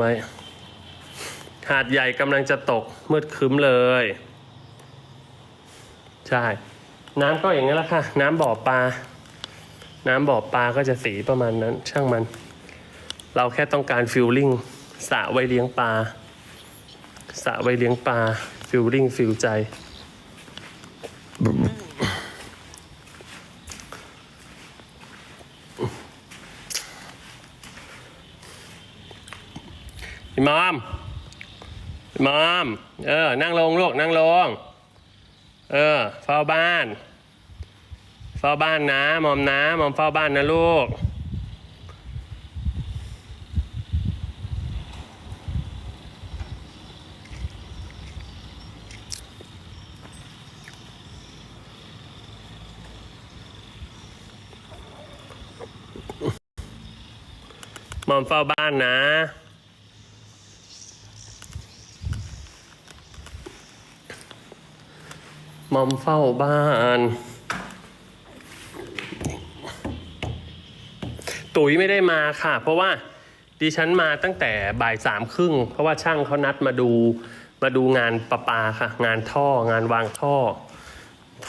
ไว้หาดใหญ่กำลังจะตกมืดคึ้มเลย ใช่ น้ำก็อย่างนี้นแหละค่ะ น้ำบ่อปลา น้ำบ่อปลาก็จะสีประมาณนั้น ช่างมัน เราแค่ต้องการฟิลลิ่งสระไว้เลี้ยงปลาสระไว้เลี้ยงปลาฟิลลิ่งฟิลใจ อิมอมอิมอมเออ นั่งลงลูกนั่งลง เออ เฝ้าบ้าน เฝ้าบ้านนะ มอมนะ มอมเฝ้าบ้านนะลูก มอมเฝ้าบ้านนะ มอมเฝ้าบ้าน ตุ๋ยไม่ได้มาค่ะ เพราะว่าดิฉันมาตั้งแต่บ่ายสามครึ่ง เพราะว่าช่างเขานัดมาดูมาดูงานประปาค่ะ งานท่องานวางท่อ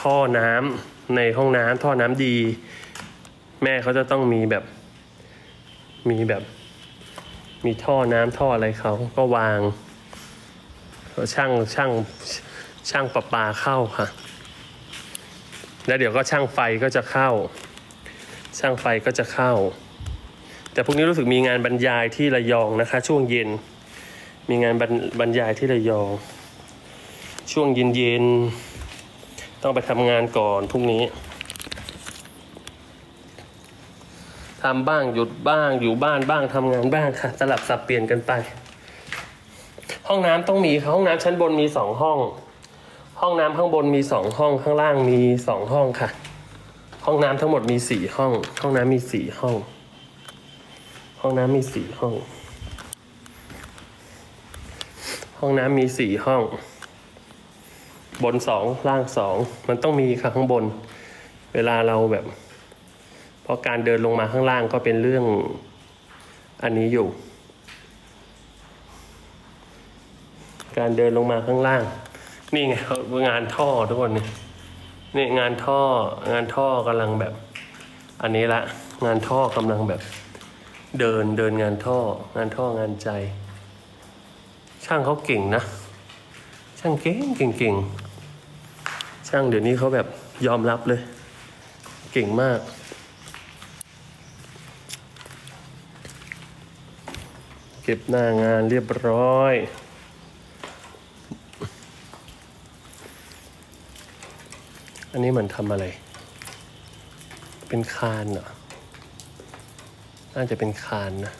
ท่อน้ำในห้องน้ำท่อน้ำดี แม่เขาจะต้องมีแบบ มีแบบ มีท่อน้ำท่ออะไรเขาก็วางช่างช่าง ช่างประปาเข้าค่ะ แล้วเดี๋ยวก็ช่างไฟก็จะเข้า ช่างไฟก็จะเข้า แต่พรุ่งนี้รู้สึกมีงานบรรยายที่ระยองนะคะ ช่วงเย็น มีงานบรรบรรยายที่ระยอง ช่วงเย็นเย็นต้องไปทำงานก่อนพรุ่งนี้ทำบ้างหยุดบ้างอยู่บ้านบ้างทำงานบ้างค่ะ สลับสับเปลี่ยนกันไป ห้องน้ำต้องมีค่ะห้องน้ำชั้นบนมีสองห้อง ห้องน้ำข้างบนมีสองห้องข้างล่างมีสองห้องค่ะ ห้องน้ำทั้งหมดมีสี่ห้อง ห้องน้ำมีสี่ห้อง ห้องน้ำมีสี่ห้อง ห้องน้ำมีสี่ห้อง บนสองล่างสองมันต้องมีค่ะข้างบน เวลาเราแบบ เพราะการเดินลงมาข้างล่างก็เป็นเรื่องอันนี้อยู่ การเดินลงมาข้างล่าง นี่ไงเขางานท่อทุกคนนี่นี่งานท่องานท่อกำลังแบบ อันนี้ละ งานท่อกำลังแบบ เดินเดินงานท่อ งานท่องานใจ ช่างเขาเก่งนะ ช่างเก่งเก่งเก่งช่างเดี๋ยวนี้เขาแบบยอมรับเลย เก่งมากเก็บหน้างานเรียบร้อย อันนี้เหมือนทำอะไร เป็นคานเหรอ น่าจะเป็นคานนะ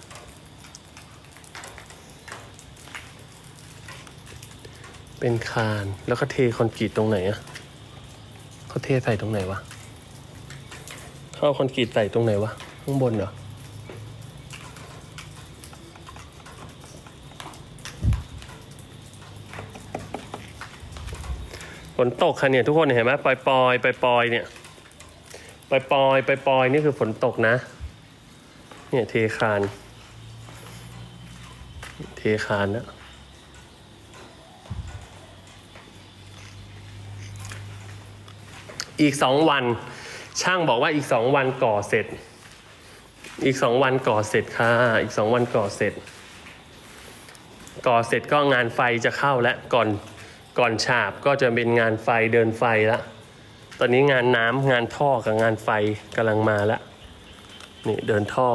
เป็นคานแล้วก็เทคอนกรีตตรงไหนอะเขาเทใส่ตรงไหนวะเขาเอาคอนกรีตใส่ตรงไหนวะ ข้างบนเหรอ นตกค่ะเนี่ยทุกคนเห็นไหมปล่อยปล่อยปล่อยปล่อยเนี่ยปล่อยปล่อยปล่อยปล่อยนี่คือฝนตกนะ เนี่ยเทคาน เทคานนะอีกสองวัน ช่างบอกว่าอีกสองวันก่อเสร็จ อีกสองวันก่อเสร็จค่ะ อีกสองวันก่อเสร็จ ก่อเสร็จก็งานไฟจะเข้าแล้วก่อน ก่อนฉาบก็จะเป็นงานไฟเดินไฟแล้วตอนนี้งานน้ำงานท่อกับงานไฟกำลังมาแล้วนี่เดินท่อ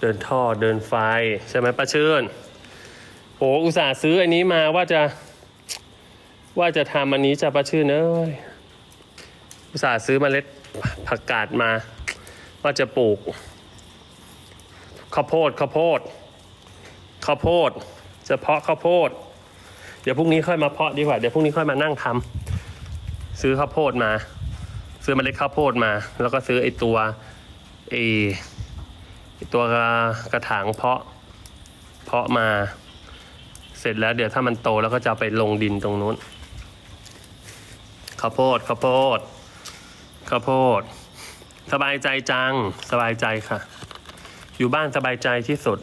เดินท่อเดินไฟใช่ไหมป้าเชิญโหอุตส่าห์ซื้ออันนี้มาว่าจะ ว่าจะทำอันนี้จะป้าชื่นเอ้ยอุตส่าห์ซื้อเมล็ดผักกาดมา ว่าจะปลูกข้าวโพดข้าวโพดข้าวโพดจะเพาะข้าวโพด เดี๋ยวพรุ่งนี้ค่อยมาเพาะดีกว่า เดี๋ยวพรุ่งนี้ค่อยมานั่งทำซื้อข้าวโพดมา ซื้อเมล็ดข้าวโพดมา แล้วก็ซื้อไอตัวไอตัวกระถางเพาะ เพาะมา เสร็จแล้วเดี๋ยวถ้ามันโตแล้วก็จะไปลงดินตรงนู้นข้าวโพดข้าวโพดข้าวโพด สบายใจจัง สบายใจค่ะ อยู่บ้านสบายใจที่สุด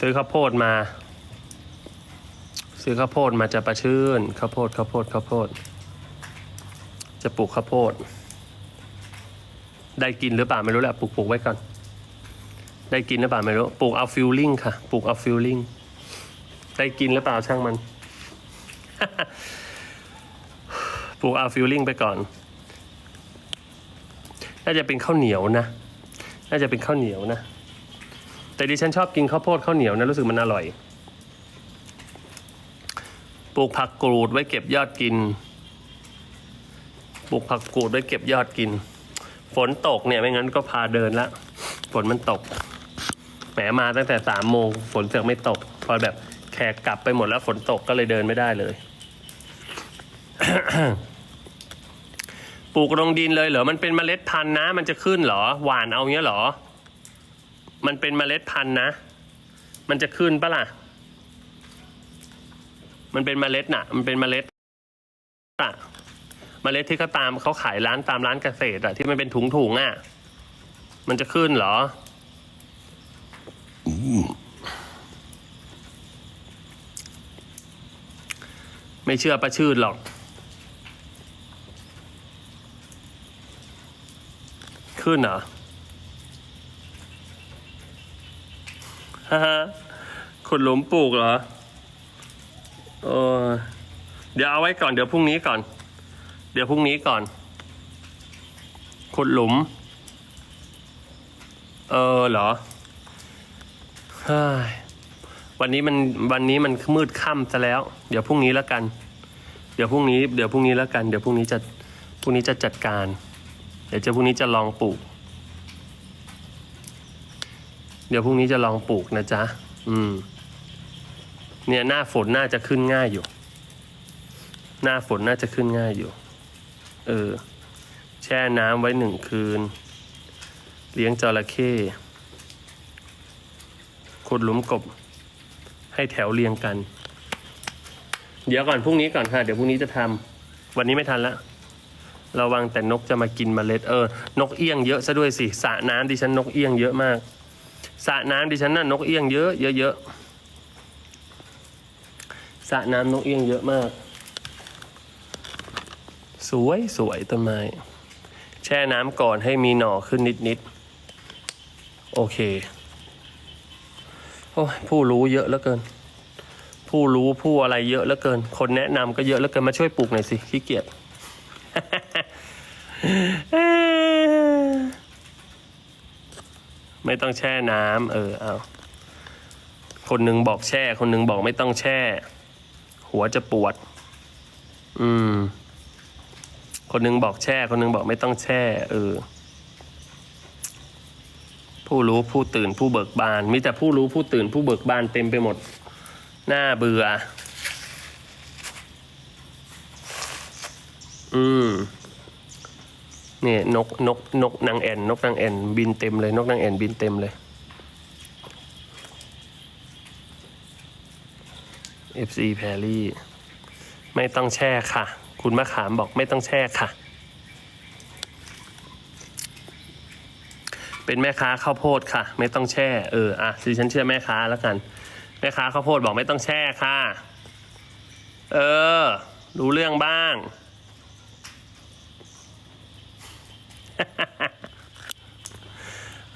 ซื้อข้าวโพดมา ซื้อข้าวโพดมาจะประชื่นข้าวโพดข้าวโพดข้าวโพด จะปลูกข้าวโพด ได้กินหรือเปล่าไม่รู้แหละปลูกปลูกไว้ก่อน ได้กินหรือเปล่าไม่รู้ปลูกเอาฟิลลิ่งค่ะปลูกเอาฟิลลิ่งได้กินหรือเปล่าช่างมันปลูกเอาฟิลลิ่งไปก่อน น่าจะเป็นข้าวเหนียวนะ น่าจะเป็นข้าวเหนียวนะ แต่ดิฉันชอบกินข้าวโพดข้าวเหนียวนะรู้สึกมันอร่อย ปลูกผักกรูดไว้เก็บยอดกิน ปลูกผักกรูดไว้เก็บยอดกิน ฝนตกเนี่ยไม่งั้นก็พาเดินละฝนมันตก แหมมาตั้งแต่สามโมงฝนเสือกไม่ตก พอแบบแขกกลับไปหมดแล้วฝนตกก็เลยเดินไม่ได้เลย ปลูกลงดินเลยเหรอ มันเป็นเมล็ดพันธุ์นะ มันจะขึ้นเหรอ หวานเอาเงี้ยเหรอ มันเป็นเมล็ดพันธุ์นะ มันจะขึ้นปะล่ะ มันเป็นเมล็ดน่ะ มันเป็นเมล็ดอะเมล็ดที่เขาตามเขาขายร้านตามร้านเกษตรอะที่มันเป็นถุงถุงๆอะมันจะขึ้นเหรอไม่เชื่อประชื่นหรอก ขึ้นเหรอฮ่าฮ่าขุดหลุมปลูกเหรอ เออเดี๋ยวเอาไว้ก่อนเดี๋ยวพรุ่งนี้ก่อน เดี๋ยวพรุ่งนี้ก่อน ขุดหลุม เออเหรอฮ้ยวันนี้มันวันนี้มันมืดค่ำซะแล้ว เดี๋ยวพรุ่งนี้แล้วกัน เดี๋ยวพรุ่งนี้เดี๋ยวพรุ่งนี้แล้วกัน เดี๋ยวพรุ่งนี้จะพรุ่งนี้จะจัดการ เดี๋ยวจะพรุ่งนี้จะลองปลูก เดี๋ยวพรุ่งนี้จะลองปลูกนะจ๊ะ อืม เนี่ยหน้าฝนน่าจะขึ้นง่ายอยู่ หน้าฝนน่าจะขึ้นง่ายอยู่ เออ แช่น้ำไว้หนึ่งคืน เลี้ยงจระเข้ขุดหลุมกบ ให้แถวเรียงกัน เดี๋ยวก่อนพรุ่งนี้ก่อนค่ะ เดี๋ยวพรุ่งนี้จะทำวันนี้ไม่ทันละระวังแต่นกจะมากินเมล็ดเออ นกเอี้ยงเยอะซะด้วยสิสระน้ำดิฉันนกเอี้ยงเยอะมากสระน้ำดิฉันน่ะนกเอี้ยงเยอะเยอะเยอะ ระน้ำนกเอี้ยงเยอะมาก สวยสวยต้นไม้ แช่น้ำก่อนให้มีหน่อขึ้นนิดนิดๆ โอเค โอ้ยผู้รู้เยอะเหลือเกิน ผู้รู้ผู้อะไรเยอะเหลือเกิน คนแนะนำก็เยอะเหลือเกิน มาช่วยปลูกหน่อยสิขี้เกียจไม่ต้องแช่น้ำเออเอาคนหนึ่งบอกแช่ คนหนึ่งบอกไม่ต้องแช่ หัวจะปวด อืม คนหนึ่งบอกแช่ คนหนึ่งบอกไม่ต้องแช่ เออ ผู้รู้ผู้ตื่นผู้เบิกบานมีแต่ผู้รู้ผู้ตื่นผู้เบิกบานเต็มไปหมด หน้าเบื่อ อืมเนี่ยนกนกนกนางแอ่นนกนางแอ่นบินเต็มเลย นกนางแอ่นบินเต็มเลย FC แพรรี่ไม่ต้องแช่ค่ะ คุณมะขามบอกไม่ต้องแช่ค่ะ เป็นแม่ค้าข้าวโพดค่ะ ไม่ต้องแช่ เอออะดิฉันเชื่อแม่ค้าแล้วกัน แม่ค้าข้าวโพดบอกไม่ต้องแช่ค่ะ เออ รู้เรื่องบ้าง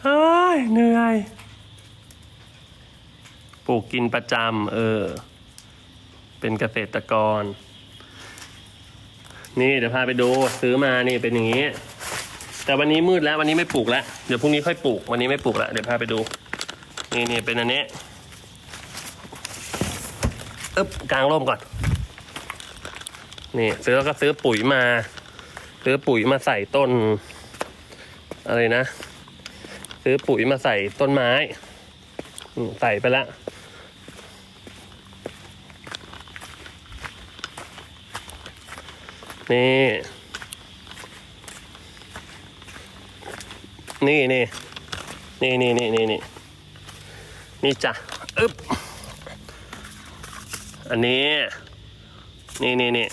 เฮ้ยเหนื่อย ปลูกกินประจำเออ เป็นเกษตรกร นี่เดี๋ยวพาไปดูซื้อมานี่เป็นอย่างนี้ แต่วันนี้มืดแล้ววันนี้ไม่ปลูกแล้วเดี๋ยวพรุ่งนี้ค่อยปลูก วันนี้ไม่ปลูกแล้วเดี๋ยวพาไปดู นี่นี่เป็นอันนี้อึ๊บกลางร่มก่อน นี่ซื้อแล้วก็ซื้อปุ๋ยมา ซื้อปุ๋ยมาใส่ต้น อะไรนะ ซื้อปุ๋ยมาใส่ต้นไม้ ใส่ไปแล้ว นี่ นี่นี่นี่นี่นี่นี่นี่นี่จ้ะอึ๊บอันนี้ นี่นี่นี่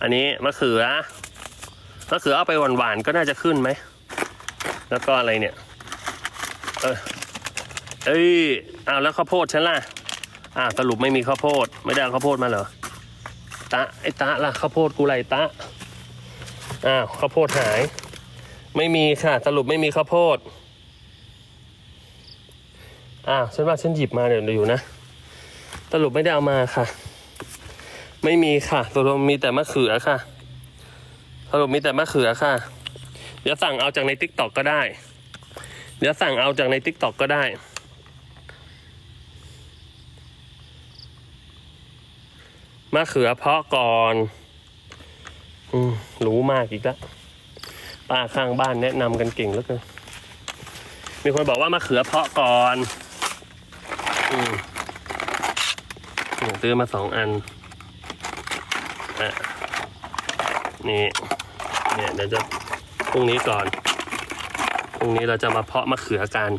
อันนี้มะเขือมะเขือเอาไปหวานๆก็น่าจะขึ้นไหม แล้วก็อะไรเนี่ย เออเอ้ยอ้าวแล้วข้าวโพดฉันล่ะอ่าวสรุปไม่มีข้าวโพด ไม่ได้ข้าวโพดมาเหรอ ตะไอ้ตะล่ะข้าวโพดกูไรตะอ้าวข้าวโพดหาย ไม่มีค่ะ สรุปไม่มีข้าวโพดอ้าวฉันว่าฉันหยิบมาเดี๋ยวอยู่นะสรุปไม่ได้เอามาค่ะ ไม่มีค่ะสรุปมีแต่มะเขือค่ะสรุปมีแต่มะเขือค่ะ เดี๋ยวสั่งเอาจากในทิกตอกก็ได้ เดี๋ยวสั่งเอาจากในทิกตอกก็ได้ มะเขือเพาะก่อนอืมรู้มากอีกแล้วป้าข้างบ้านแนะนำกันเก่งเหลือเกินมีคนบอกว่ามะเขือเพาะก่อนอืมซื้อมาสองอันอะนี่เนี่ยเดี๋ยวจะพรุ่งนี้ก่อนพรุ่งนี้เราจะมาเพาะมะเขือกัน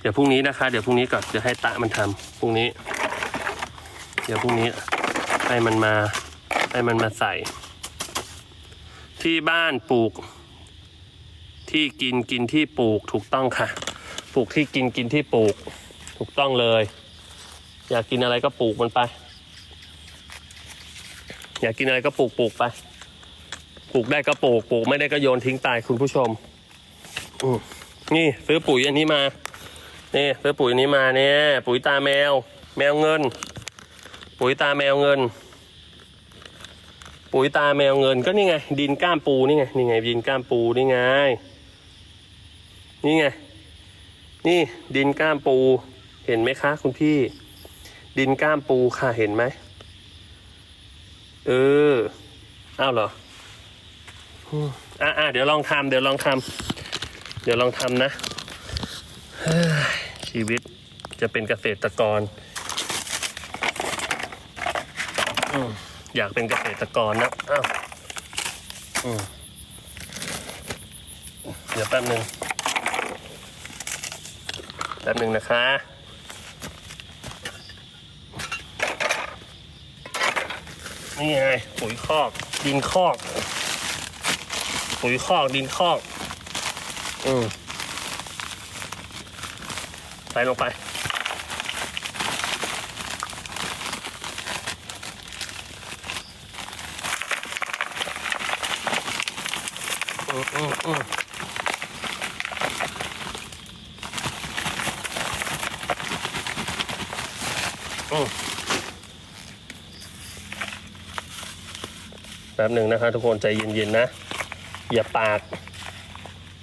เดี๋ยวพรุ่งนี้นะคะ เดี๋ยวพรุ่งนี้ก่อนเดี๋ยวให้ตะมันทำพรุ่งนี้ เดี๋ยวพรุ่งนี้ ให้มันมาให้มันมาใส่ ที่บ้านปลูก ที่กินกินที่ปลูกถูกต้องค่ะ ปลูกที่กินกินที่ปลูก ถูกต้องเลย อยากกินอะไรก็ปลูกมันไป อยากกินอะไรก็ปลูกปลูกไป ปลูกได้ก็ปลูกปลูกไม่ได้ก็โยนทิ้งตายคุณผู้ชมนี่ซื้อปุ๋ยอันนี้มา นี่ซื้อปุ๋ยอันนี้มาเนี่ยปุ๋ยตาแมว แมวเงิน ปุ๋ยตาแมวเงิน ปุ๋ยตาแมวเงินก็นี่ไง ดินก้ามปูนี่ไงนี่ไง ดินก้ามปูนี่ไง นี่ไง นี่ดินก้ามปูเห็นไหมคะคุณพี่ ดินก้ามปูค่ะเห็นไหมเอออ้าวเหรออืมอะอะเดี๋ยวลองทำเดี๋ยวลองทำเดี๋ยวลองทำนะชีวิตจะเป็นเกษตรกร อยากเป็นเกษตรกรนะอ้าวเดี๋ยวแป๊บหนึ่งแป๊บหนึ่งนะคะนี่ไงปุ๋ยคอก ดินคอก ปุ๋ยคอกดินคอก อืมใส่ลงไป อืมอืมอืมอืมแป๊บหนึ่งนะคะทุกคนใจเย็นๆนะ อย่าปาก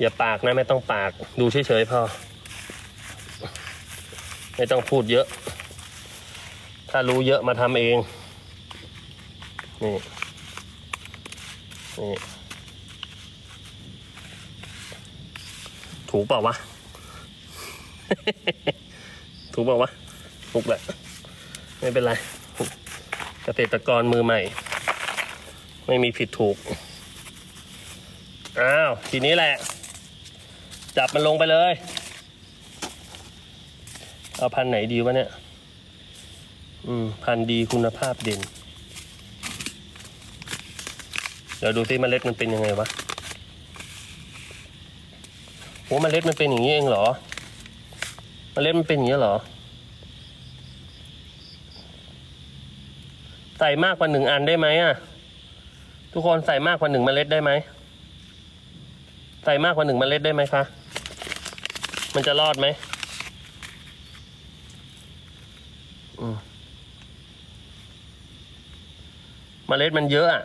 อย่าปากนะไม่ต้องปากดูเฉยๆพอ ไม่ต้องพูดเยอะ ถ้ารู้เยอะมาทำเอง นี่ นี่ ถูกเปล่าวะ ถูกเปล่าวะถูกแหละ ไม่เป็นไรเกษตรกรมือใหม่ ไม่มีผิดถูก อ้าว ทีนี้แหละ จับมันลงไปเลย เอาพันไหนดีวะเนี่ย อืม พันดีคุณภาพเด่น เดี๋ยวดูซิเมล็ดมันเป็นยังไงวะโหเมล็ดมันเป็นอย่างนี้เองเหรอเมล็ดมันเป็นอย่างนี้เหรอใส่มากกว่าหนึ่งอันได้ไหมอะ ทุกคนใส่มากกว่าหนึ่งเมล็ดได้ไหม ใส่มากกว่าหนึ่งเมล็ดได้ไหมคะ มันจะรอดไหมมเมล็ดมันเยอะอะ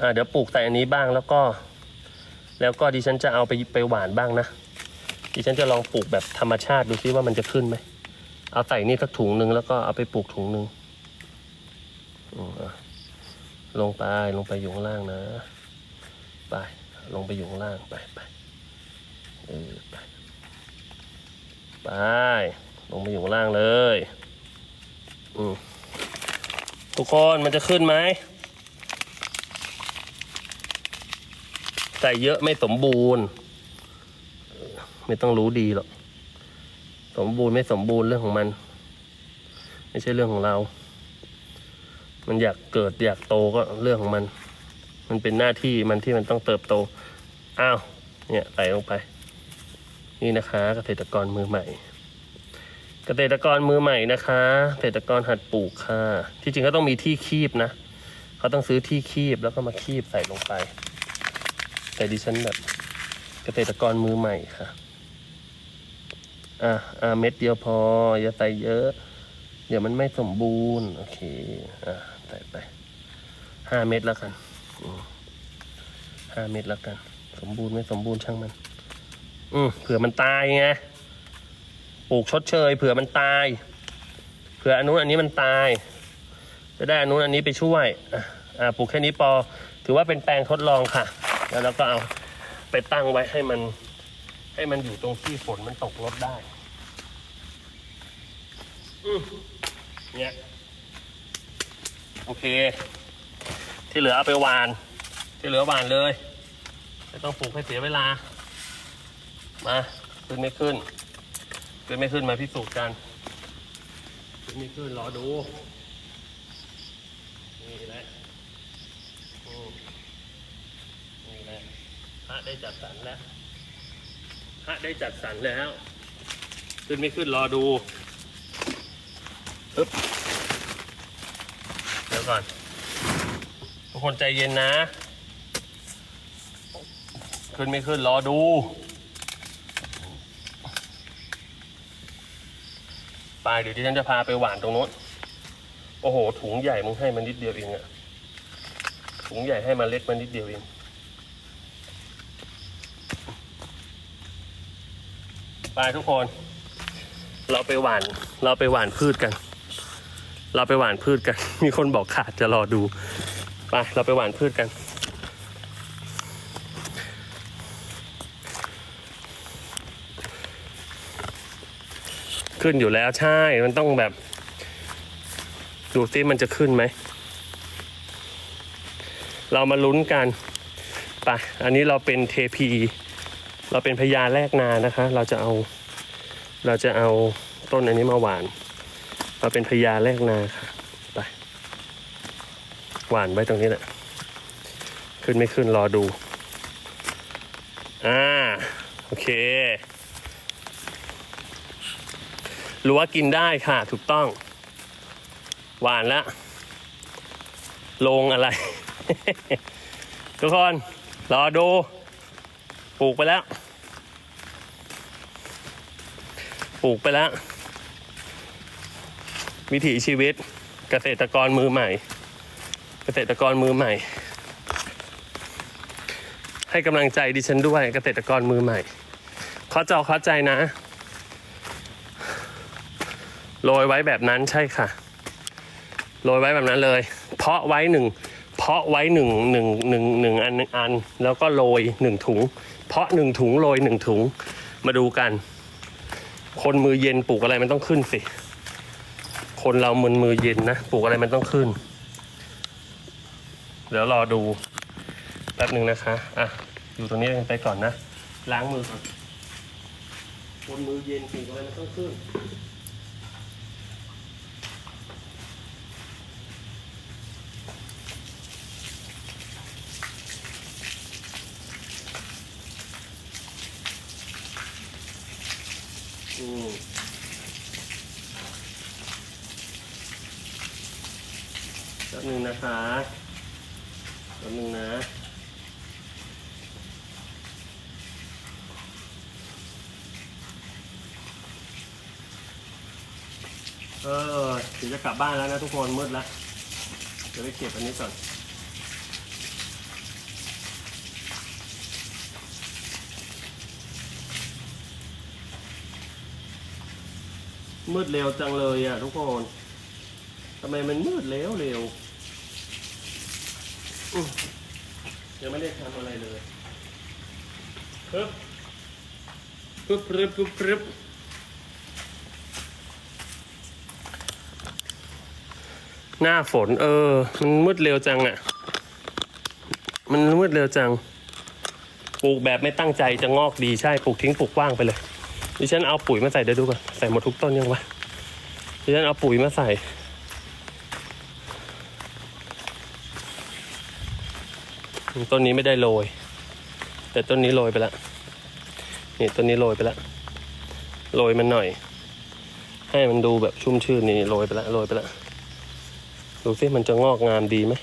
อ่าเดี๋ยวปลูกใส่อันนี้บ้างแล้วก็ แล้วก็ดิฉันจะเอาไปไปหวานบ้างนะ ดิฉันจะลองปลูกแบบธรรมชาติดูซิว่ามันจะขึ้นไหม เอาใส่นี่สักถุงหนึ่งแล้วก็เอาไปปลูกถุงหนึ่งอืมอะ ลงไปลงไปอยู่ข้างล่างนะ ไป ลงไปอยู่ข้างล่างไปไปเออไปไปลงไปอยู่ข้างล่างเลยอืมทุกคนมันจะขึ้นไหมใส่เยอะไม่สมบูรณ์ ไม่ต้องรู้ดีหรอก สมบูรณ์ไม่สมบูรณ์เรื่องของมัน ไม่ใช่เรื่องของเรา มันอยากเกิดอยากโตก็เรื่องของมัน มันเป็นหน้าที่มันที่มันต้องเติบโต อ้าว เนี่ยใส่ลงไป นี่นะคะเกษตรกรมือใหม่ เกษตรกรมือใหม่นะคะ เกษตรกรหัดปลูกค่ะ ที่จริงก็ต้องมีที่คีบนะ เขาต้องซื้อที่คีบแล้วก็มาคีบใส่ลงไป แต่ดิฉันแบบเกษตรกรมือใหม่ค่ะ อะอะเม็ดเดียวพออย่าใส่เยอะ เดี๋ยวมันไม่สมบูรณ์ โอเค อะ ใส่ไปห้าเม็ดแล้วกันห้าเม็ดแล้วกัน สมบูรณ์ไม่สมบูรณ์ช่างมัน อืมเผื่อมันตายไงปลูกชดเชย เผื่อมันตาย เผื่ออันนู้นอันนี้มันตาย จะได้อันนู้นอันนี้ไปช่วยอะอ่าปลูกแค่นี้พอถือว่าเป็นแปลงทดลองค่ะ แล้วเราก็เอาไปตั้งไว้ให้มัน ให้มันอยู่ตรงที่ฝนมันตกลดได้ อืมเนี่ย โอเค ที่เหลือเอาไปหวาน ที่เหลือหวานเลยไม่ต้องปลูกให้เสียเวลา มาขึ้นไม่ขึ้นขึ้นไม่ขึ้นมาพิสูจน์กันขึ้นไม่ขึ้นรอดูนี่แหละนี่แหละพระได้จัดสรรแล้วพระได้จัดสรรแล้ว ขึ้นไม่ขึ้นรอดูปึ๊บ ก่อน ทุกคนใจเย็นนะ ขึ้นไม่ขึ้นรอดู ไปเดี๋ยวที่ฉันจะพาไปหวานตรงโน้น โอ้โห ถุงใหญ่มึงให้มันนิดเดียวเองอะถุงใหญ่ให้มันเล็กมันนิดเดียวเองไปทุกคน เราไปหวาน เราไปหวานพืชกัน เราไปหวานพืชกัน มีคนบอกขาดจะรอดู ไป เราไปหวานพืชกัน ขึ้นอยู่แล้วใช่ มันต้องแบบ ดูซิมันจะขึ้นไหม เรามาลุ้นกัน ไป อันนี้เราเป็นเทพี เราเป็นพญาแรกนานะคะ เราจะเอา เราจะเอาต้นอันนี้มาหวาน เราเป็นพญาแรกนาค่ะไปหวานไว้ตรงนี้แหละ ขึ้นไม่ขึ้นรอดู อ่า โอเครู้ว่ากินได้ค่ะ ถูกต้อง หวานแล้วลงอะไร ทุกคน รอดูปลูกไปแล้ว ปลูกไปแล้ว วิถีชีวิตเกษตรกรมือใหม่ เกษตรกรมือใหม่ ให้กำลังใจดิฉันด้วยเกษตรกรมือใหม่เข้าใจเข้าใจนะ โรยไว้แบบนั้นใช่ค่ะ โรยไว้แบบนั้นเลย เพาะไว้หนึ่งเพาะไว้หนึ่งหนึ่งหนึ่งหนึ่งอันหนึ่งอัน แล้วก็โรยหนึ่งถุง เพาะหนึ่งถุงโรยหนึ่งถุงมาดูกัน คนมือเย็นปลูกอะไรมันต้องขึ้นสิ คนเรามือมือเย็นนะปลูกอะไรมันต้องขึ้น เดี๋ยวรอดูแป๊บหนึ่งนะคะ อะ อยู่ตรงนี้กันไปก่อนนะ ล้างมือก่อนคนมือเย็นปลูกอะไรมันต้องขึ้น อืม แป๊บหนึงนะคะแป๊บหนึงนะเออถึงจะกลับบ้านแล้วนะทุกคนมืดแล้วเดี๋ยวไปเก็บอันนี้ก่อนมืดเร็วจังเลยอะทุกคนทำไมมันมืดเร็วเร็ว ยังไม่ได้ทำอะไรเลยปึ๊บปึ๊บปึ๊บปึ๊บปึ๊บหน้าฝน เออ มันมืดเร็วจังอะ มันมืดเร็วจัง ปลูกแบบไม่ตั้งใจจะงอกดีใช่ปลูกทิ้งปลูกว่างไปเลยดิฉันเอาปุ๋ยมาใส่เดี๋ยวดูก่อนใส่หมดทุกต้นยังวะดิฉันเอาปุ๋ยมาใส่ ต้นนี้ไม่ได้โรย แต่ต้นนี้โรยไปแล้วนี่ตัวนี้โรยไปแล้วโรยมันหน่อย ให้มันดูแบบชุ่มชื่นนี่โรยไปแล้วโรยไปแล้วดูสิมันจะงอกงามดีไหม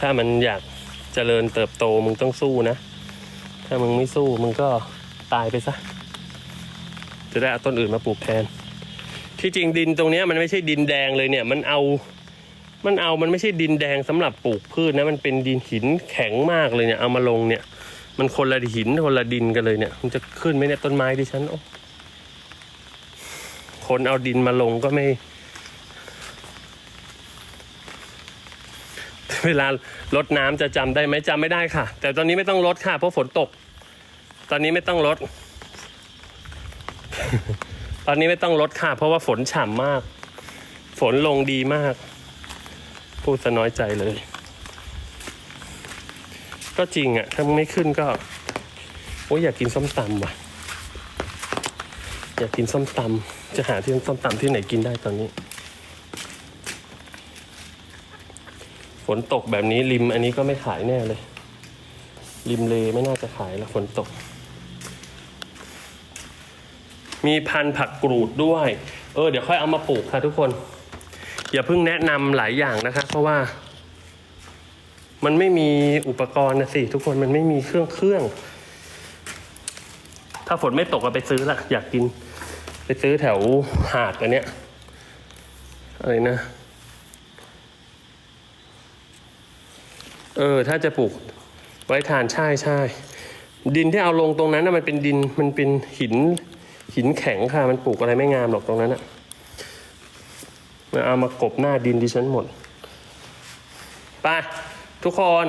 ถ้ามันอยากเจริญเติบโตมึงต้องสู้นะ ถ้ามึงไม่สู้มึงก็ตายไปซะจะได้เอาต้นอื่นมาปลูกแทน ที่จริงดินตรงนี้มันไม่ใช่ดินแดงเลยเนี่ย มันเอา มันเอามันไม่ใช่ดินแดงสำหรับปลูกพืชนะมันเป็นดินหินแข็งมากเลยเนี่ย เอามาลงเนี่ย มันคนละหินคนละดินกันเลยเนี่ย มันจะขึ้นไหมเนี่ยต้นไม้ดิฉันโอ้คนเอาดินมาลงก็ไม่ เวลารดน้ำจะจำได้ไหมจำไม่ได้ค่ะ แต่ตอนนี้ไม่ต้องรดค่ะ เพราะฝนตก ตอนนี้ไม่ต้องรดตอนนี้ไม่ต้องรดค่ะ เพราะว่าฝนฉ่ำมาก ฝนลงดีมาก พูดซะน้อยใจเลย ก็จริงอะ่ะ ถ้าไม่ขึ้นก็ โอ้ยอยากกินส้มตำว่ะ อยากกินส้มตำจะหาที่ส้มตำที่ไหนกินได้ตอนนี้ ฝนตกแบบนี้ริมอันนี้ก็ไม่ขายแน่เลย ริมเลไม่น่าจะขายแล้วฝนตก มีพันธุ์ผักกรูดด้วย เออ เดี๋ยวค่อยเอามาปลูกค่ะทุกคน อย่าเพิ่งแนะนำหลายอย่างนะคะ เพราะว่า มันไม่มีอุปกรณ์นะสิ ทุกคนมันไม่มีเครื่องเครื่อง ถ้าฝนไม่ตกก็ไปซื้อละอยากกิน ไปซื้อแถวหาดอันเนี้ยอะไรนะ เออ ถ้าจะปลูกไว้ทานใช่ใช่ดินที่เอาลงตรงนั้นนะมันเป็นดินมันเป็นหินหินแข็งค่ะ มันปลูกอะไรไม่งามหรอกตรงนั้นอะ มันเอามากบหน้าดินดิฉันหมด ไป ทุกคน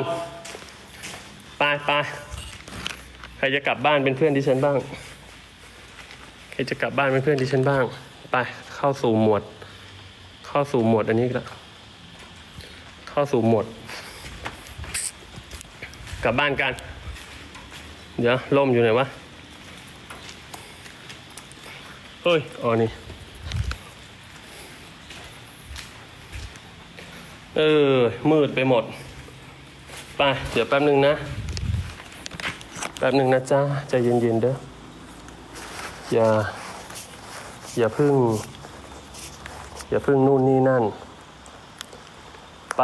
ไปไปใครจะกลับบ้านเป็นเพื่อนดิฉันบ้าง ใครจะกลับบ้านเป็นเพื่อนดิฉันบ้าง ไป เข้าสู่หมวด เข้าสู่หมวดอันนี้ละเข้าสู่หมวด กลับบ้านกัน เดี๋ยวล่มอยู่ไหนวะ เฮ้ย อ๋อนี่ เออ มืดไปหมด ไป เดี๋ยวแป๊บหนึ่งนะ แป๊บหนึ่งนะจ้าใจเย็นๆเด้อ อย่า อย่าพึ่ง อย่าพึ่งนู่นนี่นั่น ไป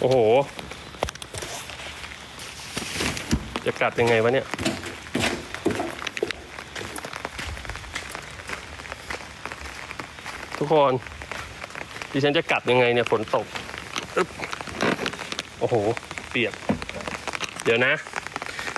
โอ้โห จะกลับยังไงวะเนี่ย ทุกคน ดิฉันจะกลับยังไงเนี่ยฝนตกอึ๊บโอ้โห เปียก เดี๋ยวนะ